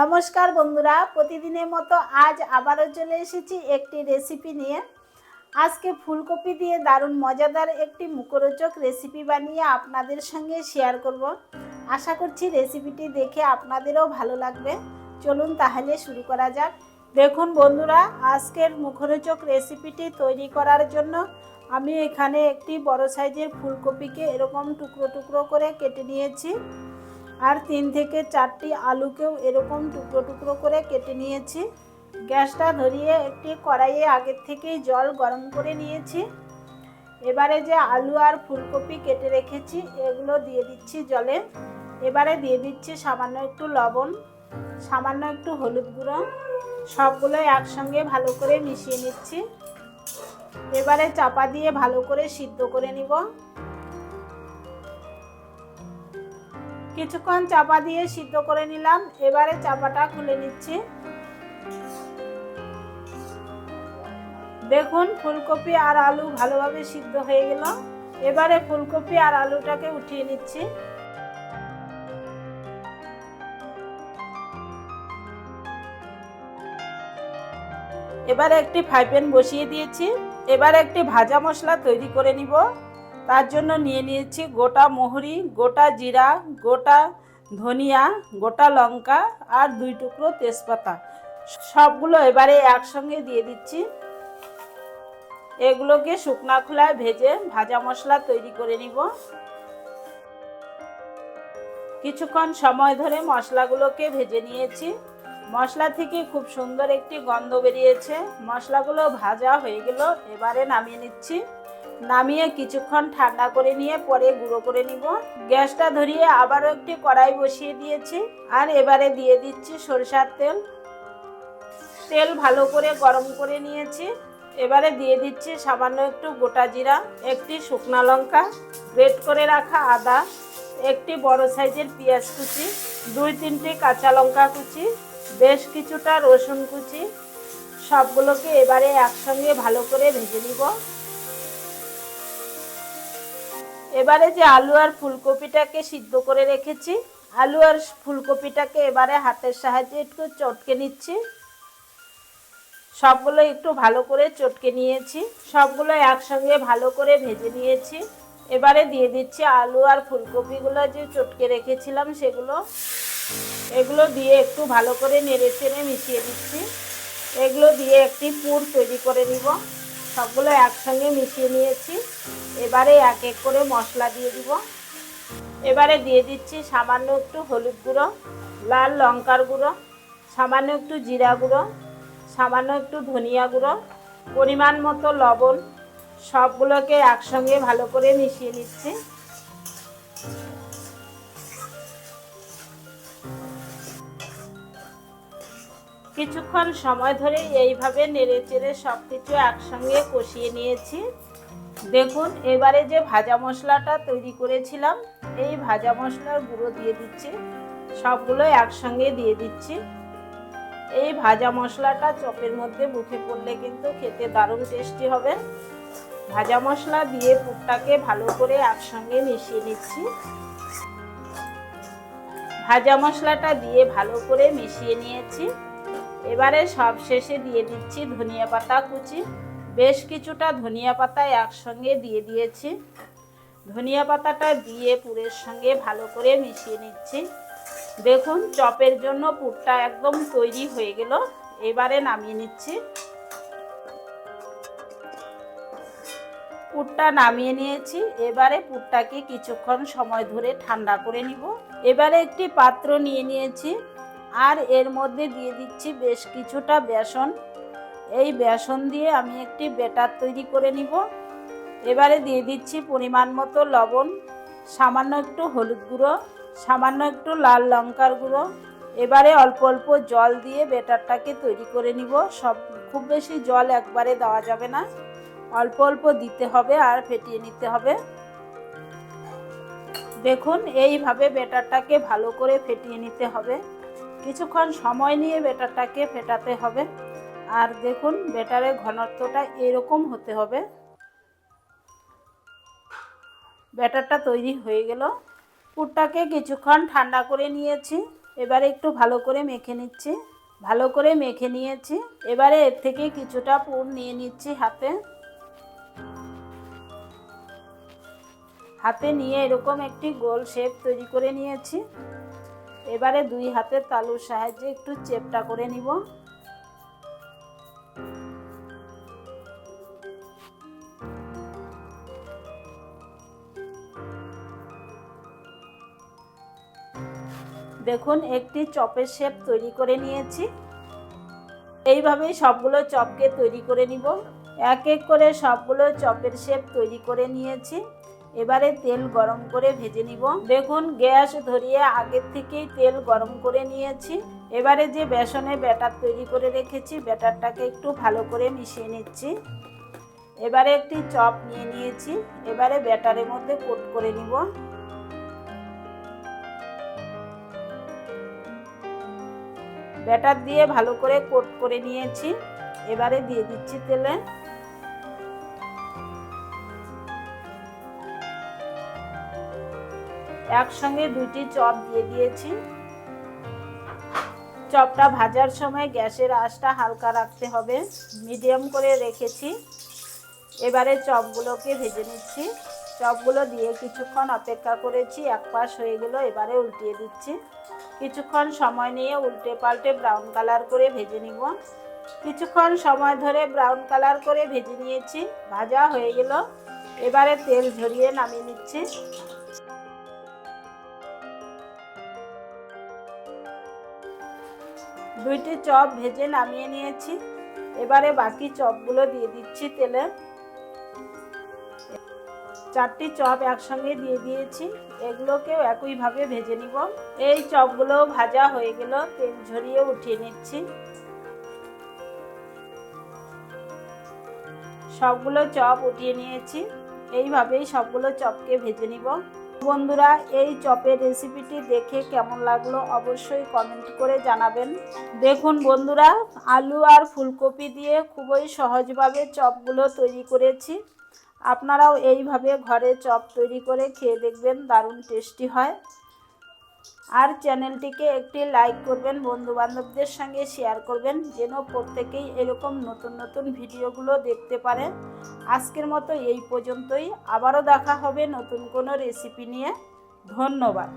নমস্কার বন্ধুরা, প্রতিদিনের মতো আজ আবারও চলে এসেছি একটি রেসিপি নিয়ে। আজকে ফুলকপি দিয়ে দারুণ মজাদার একটি মুখরোচক রেসিপি বানিয়ে আপনাদের সঙ্গে শেয়ার করব। আশা করছি রেসিপিটি দেখে আপনাদেরও ভালো লাগবে। চলুন তাহলে শুরু করা যাক। দেখুন বন্ধুরা, আজকের মুখরোচক রেসিপিটি তৈরি করার জন্য আমি এখানে একটি বড় সাইজের ফুলকপিকে এরকম টুকরো টুকরো করে কেটে নিয়েছি। আর তিন থেকে চারটি আলুকেও এরকম টুকরো টুকরো করে কেটে নিয়েছি। গ্যাসটা ধরিয়ে একটি কড়াইয়ে আগের থেকেই জল গরম করে নিয়েছি। এবারে যে আলু আর ফুলকপি কেটে রেখেছি, এগুলো দিয়ে দিচ্ছি জলে। এবারে দিয়ে দিচ্ছি সামান্য একটু লবণ, সামান্য একটু হলুদ গুঁড়ো। সবগুলো একসঙ্গে ভালো করে মিশিয়ে নিচ্ছি। এবারে চাপা দিয়ে ভালো করে সিদ্ধ করে নিব। কিছুক্ষণ চাপা দিয়ে সিদ্ধ করে নিলাম। এবারে চাপাটা খুলে নিচ্ছি। দেখুন, ফুলকপি আর আলু ভালোভাবে সিদ্ধ হয়ে গেল। এবারে ফুলকপি আর আলুটাকে উঠিয়ে নিচ্ছি। এবারে একটি ফ্রাই প্যান বসিয়ে দিয়েছি। এবারে একটি ভাজা মশলা তৈরি করে নিব। তার জন্য নিয়ে নিয়েছি গোটা মোহরি, গোটা জিরা, গোটা ধনিয়া, গোটা লঙ্কা আর দুই টুকরো তেজপাতা। সবগুলো এবারে একসঙ্গে দিয়ে দিচ্ছি। এগুলোকে শুকনা খোলায় ভেজে ভাজা মশলা তৈরি করে নিব। কিছুক্ষণ সময় ধরে মশলাগুলোকে ভেজে নিয়েছি। মশলা থেকে খুব সুন্দর একটি গন্ধ বেরিয়েছে। মশলাগুলো ভাজা হয়ে গেল, এবারে নামিয়ে নিচ্ছি। নামিয়ে কিছুক্ষণ ঠান্ডা করে নিয়ে পরে গুঁড়ো করে নিব। গ্যাসটা ধরিয়ে আবারও একটি কড়াই বসিয়ে দিয়েছি। আর এবারে দিয়ে দিচ্ছি সরিষার তেল। তেল ভালো করে গরম করে নিয়েছি। এবারে দিয়ে দিচ্ছি সামান্য একটু গোটা জিরা, একটি শুকনা লঙ্কা, গ্রেট করে রাখা আদা, একটি বড় সাইজের পেঁয়াজ কুচি, দুই তিনটি কাঁচা লঙ্কা কুচি, বেশ কিছুটা রসুন কুচি, সবগুলোকে এবারে একসঙ্গে ভালো করে ভেজে নিব। এবারে যে আলু আর ফুলকপিটাকে সিদ্ধ করে রেখেছি, আলু আর ফুলকপিটাকে এবারে হাতের সাহায্যে একটু চটকে নিচ্ছি। সবগুলো একটু ভালো করে চটকে নিয়েছি, সবগুলো একসঙ্গে ভালো করে ভেজে নিয়েছি। এবারে দিয়ে দিচ্ছি আলু আর ফুলকপিগুলো যে চটকে রেখেছিলাম সেগুলো। এগুলো দিয়ে একটু ভালো করে নেড়ে চেড়ে মিশিয়ে দিচ্ছি। এগুলো দিয়ে একটি পুর তৈরি করে নিব। সবগুলো একসঙ্গে মিশিয়ে নিয়েছি। এবারে এক এক করে মশলা দিয়ে দিব। এবারে দিয়ে দিচ্ছি সামান্য একটু হলুদ গুঁড়ো, লাল লঙ্কার গুঁড়ো, সামান্য একটু জিরা গুঁড়ো, সামান্য একটু ধনিয়া গুঁড়ো, পরিমাণ মতো লবণ, সবগুলোকে একসঙ্গে ভালো করে মিশিয়ে নিচ্ছি। কিছুক্ষণ সময় ধরে এইভাবে নেড়ে চেড়ে সব কিছু একসঙ্গে কষিয়ে নিয়েছি। দেখুন, এবারে যে ভাজা মশলাটা তৈরি করেছিলাম, এই ভাজা মশলার গুঁড়ো দিয়ে দিচ্ছি। সবগুলো একসঙ্গে দিয়ে দিচ্ছি। এই ভাজা মশলাটা চপের মধ্যে মুখে পড়লে কিন্তু খেতে দারুণ টেস্টি হবে। ভাজা মশলা দিয়ে পুরটাকে ভালো করে একসঙ্গে মিশিয়ে নিচ্ছি। ভাজা মশলাটা দিয়ে ভালো করে মিশিয়ে নিয়েছি। এবারে সব শেষে দিয়ে দিচ্ছি ধনিয়া পাতা কুচি। বেশ কিছুটা ধনিয়া পাতা একসঙ্গে দিয়ে দিয়েছি। ধনিয়া পাতাটা দিয়ে পুরের সঙ্গে ভালো করে মিশিয়ে নিচ্ছি। দেখুন, চপের জন্য পুরটা একদম তৈরি হয়ে গেল। এবারে নামিয়ে নিচ্ছি। পুরটা নামিয়ে নিয়েছি। এবারে পুরটাকে কিছুক্ষণ সময় ধরে ঠান্ডা করে নিব। এবারে একটি পাত্র নিয়ে নিয়েছি। আর এর মধ্যে দিয়ে দিচ্ছি বেশ কিছুটা বেসন। এই বেসন দিয়ে আমি একটি বেটার তৈরি করে নিব। এবারে দিয়ে দিচ্ছি পরিমাণ মতো লবণ, সামান্য একটু হলুদ গুঁড়ো, সামান্য একটু লাল লঙ্কার গুঁড়ো। এবারে অল্প অল্প জল দিয়ে বেটারটাকে তৈরি করে নিব। সব, খুব বেশি জল একবারে দেওয়া যাবে না। অল্প অল্প দিতে হবে আর ফেটিয়ে নিতে হবে। দেখুন, এইভাবে বেটারটাকে ভালো করে ফেটিয়ে নিতে হবে। কিছুক্ষণ সময় নিয়ে বেটারটাকে ফেটাতে হবে। আর দেখুন, বেটারের ঘনত্বটা এরকম হতে হবে। ব্যাটারটা তৈরি হয়ে গেল। পুরটাকে কিছুক্ষণ ঠান্ডা করে নিয়েছি। এবারে একটু ভালো করে মেখে নিচ্ছি। ভালো করে মেখে নিয়েছি। এবারে এর থেকে কিছুটা পুর নিয়ে নিচ্ছি হাতে। হাতে নিয়ে এরকম একটি গোল শেপ তৈরি করে নিয়েছি। এবারে দুই হাতের তালুর সাহায্যে একটু চেপটা করে নিব। দেখুন, একটি চপের শেপ তৈরি করে নিয়েছি। এইভাবেই সবগুলো চপকে তৈরি করে নিব। এক এক করে সবগুলো চপের শেপ তৈরি করে নিয়েছি। এবারে তেল গরম করে ভেজে নিব। দেখুন, গ্যাস ধরিয়ে আগের থেকেই তেল গরম করে নিয়েছি। এবারে যে বেসনে ব্যাটার তৈরি করে রেখেছি, ব্যাটারটাকে একটু ভালো করে মিশিয়ে নিচ্ছি। এবারে একটি চপ নিয়ে নিয়েছি। এবারে ব্যাটারের মধ্যে কোট করে নিব। ব্যাটার দিয়ে ভালো করে কোট করে নিয়েছি। এবারে দিয়ে দিচ্ছি তেলে। একসঙ্গে দুইটি চপ দিয়ে দিয়েছি। চপটা ভাজার সময় গ্যাসের আঁচটা হালকা রাখতে হবে। মিডিয়াম করে রেখেছি। এবারে চপগুলোকে ভেজে নিচ্ছি। চপগুলো দিয়ে কিছুক্ষণ অপেক্ষা করেছি। এক পাশ হয়ে গেল, এবারে উল্টিয়ে দিচ্ছি। কিছুক্ষণ সময় নিয়ে উল্টে পাল্টে ব্রাউন কালার করে ভেজে নিব। কিছুক্ষণ সময় ধরে ব্রাউন কালার করে ভেজে নিয়েছি। ভাজা হয়ে গেল। এবারে তেল ঝরিয়ে নামিয়ে নিচ্ছি। দুইটি চপ ভেজে নামিয়ে নিয়েছি। এবারে বাকি চপগুলো দিয়ে দিচ্ছি তেলে। চারটি চপ একসঙ্গে দিয়ে দিয়েছি। এগুলোকেও একইভাবে ভেজে নিব। এই চপগুলো ভাজা হয়ে গেল, তেল ঝরিয়ে উঠিয়ে নিচ্ছি। সবগুলো চপ উঠিয়ে নিয়েছি। এইভাবেই সবগুলো চপকে ভেজে নিব। বন্ধুরা, এই চপের রেসিপিটি দেখে কেমন লাগল অবশ্যই কমেন্ট করে জানাবেন। দেখুন বন্ধুরা, আলু আর ফুলকপি দিয়ে খুবই সহজভাবে চপগুলো তৈরি করেছি। আপনারাও এইভাবে ঘরে চপ তৈরি করে খেয়ে দেখবেন, দারুণ টেস্টি হয়। আর চ্যানেলটিকে একটি লাইক করবেন, বন্ধুবান্ধবদের সঙ্গে শেয়ার করবেন, যেন প্রত্যেকেই এরকম নতুন নতুন ভিডিওগুলো দেখতে পারেন। আজকের মতো এই পর্যন্তই। আবারও দেখা হবে নতুন কোনো রেসিপি নিয়ে। ধন্যবাদ।